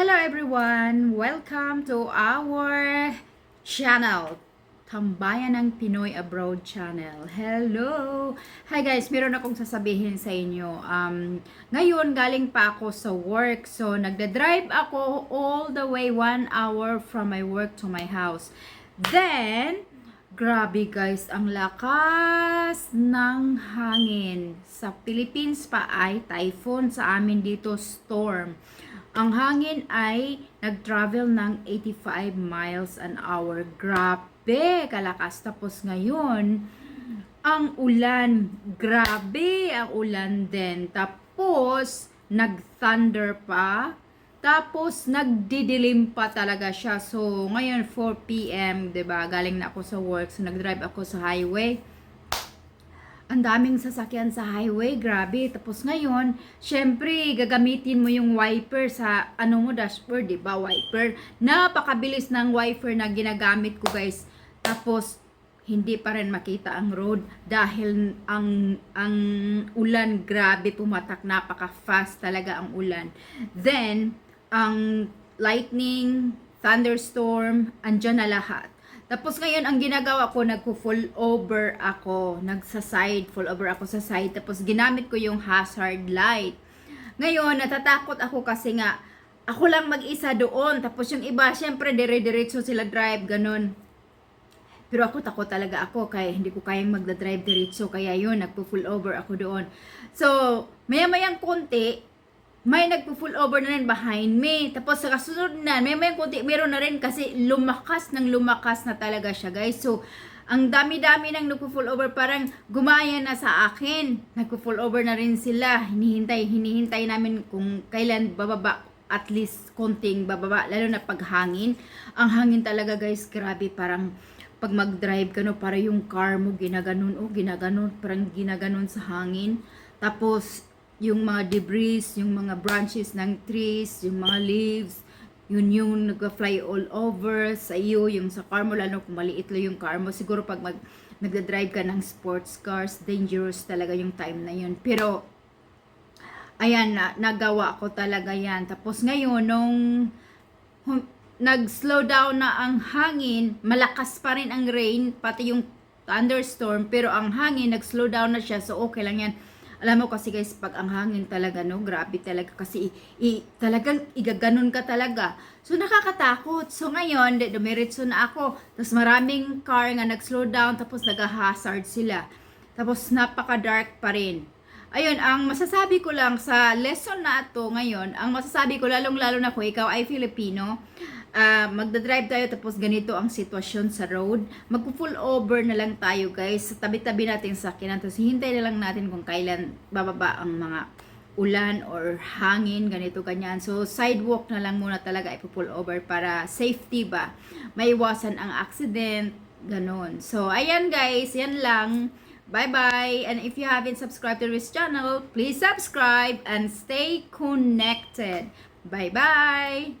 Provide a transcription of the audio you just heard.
Hello everyone! Welcome to our channel. Tambayan ng Pinoy Abroad channel. Hello! Hi guys, meron akong sasabihin sa inyo. Um, ngayon, galing pa ako sa work. So, nagda-drive ako all the way one hour from my work to my house. Then, grabe guys, ang lakas ng hangin. Sa Philippines pa ay typhoon, sa amin dito storm. Ang hangin ay nag-travel ng 85 miles an hour. Grabe, kalakas. Tapos ngayon, ang ulan, grabe ang ulan din. Tapos, nag-thunder pa. Tapos, nagdidilim pa talaga siya. So, ngayon, 4 p.m., ba Galing na ako sa work. So, nag-drive ako sa highway ang daming sasakyan sa highway, grabe. Tapos ngayon, syempre, gagamitin mo yung wiper sa ano mo dashboard, 'di ba? Wiper. Napakabilis ng wiper na ginagamit ko, guys. Tapos hindi pa rin makita ang road dahil ang ang ulan grabe pumatak napaka fast talaga ang ulan then ang lightning thunderstorm andyan na lahat tapos ngayon, ang ginagawa ko, nagpo-full over ako. Nagsa-side, full over ako sa side. Tapos ginamit ko yung hazard light. Ngayon, natatakot ako kasi nga, ako lang mag-isa doon. Tapos yung iba, syempre, dire-diretso sila drive, ganun. Pero ako takot talaga ako kaya hindi ko kayang magda-drive diretso kaya yun nagpo-full over ako doon. So, maya-mayang konti may nagpo-full over na rin behind me. Tapos sa kasunod na, may may konti, meron na rin kasi lumakas ng lumakas na talaga siya guys. So, ang dami-dami nang nagpo-full over, parang gumaya na sa akin. Nagpo-full over na rin sila. Hinihintay, hinihintay namin kung kailan bababa at least konting bababa, lalo na pag hangin. Ang hangin talaga guys, grabe, parang pag mag-drive ka no, para yung car mo ginaganon, oh, ginaganon, parang ginaganon sa hangin. Tapos, yung mga debris, yung mga branches ng trees, yung mga leaves, yun yung nag-fly all over sa iyo, yung sa car mo, lalo kung maliit lang yung car mo. Siguro pag mag, nagda-drive ka ng sports cars, dangerous talaga yung time na yun. Pero, ayan, na, nagawa ko talaga yan. Tapos ngayon, nung hum, nag-slow down na ang hangin, malakas pa rin ang rain, pati yung thunderstorm, pero ang hangin, nag-slow down na siya, so okay lang yan alam mo kasi guys, pag ang hangin talaga, no, grabe talaga kasi i, talagang igaganon ka talaga. So nakakatakot. So ngayon, dumiretso na ako. Tapos maraming car nga nag-slow down, tapos nag-hazard sila. Tapos napaka-dark pa rin. Ayun, ang masasabi ko lang sa lesson na ito ngayon, ang masasabi ko lalong-lalo na ko, ikaw ay Filipino, uh, magdadrive tayo tapos ganito ang sitwasyon sa road, magpo-full over na lang tayo guys, sa tabi-tabi natin sa sakyanan, tapos hintay na lang natin kung kailan bababa ang mga ulan or hangin, ganito ganyan. So, sidewalk na lang muna talaga ipo-pull over para safety ba, maiwasan ang accident, ganon. So, ayan guys, yan lang. Bye-bye! And if you haven't subscribed to this channel, please subscribe and stay connected. Bye-bye!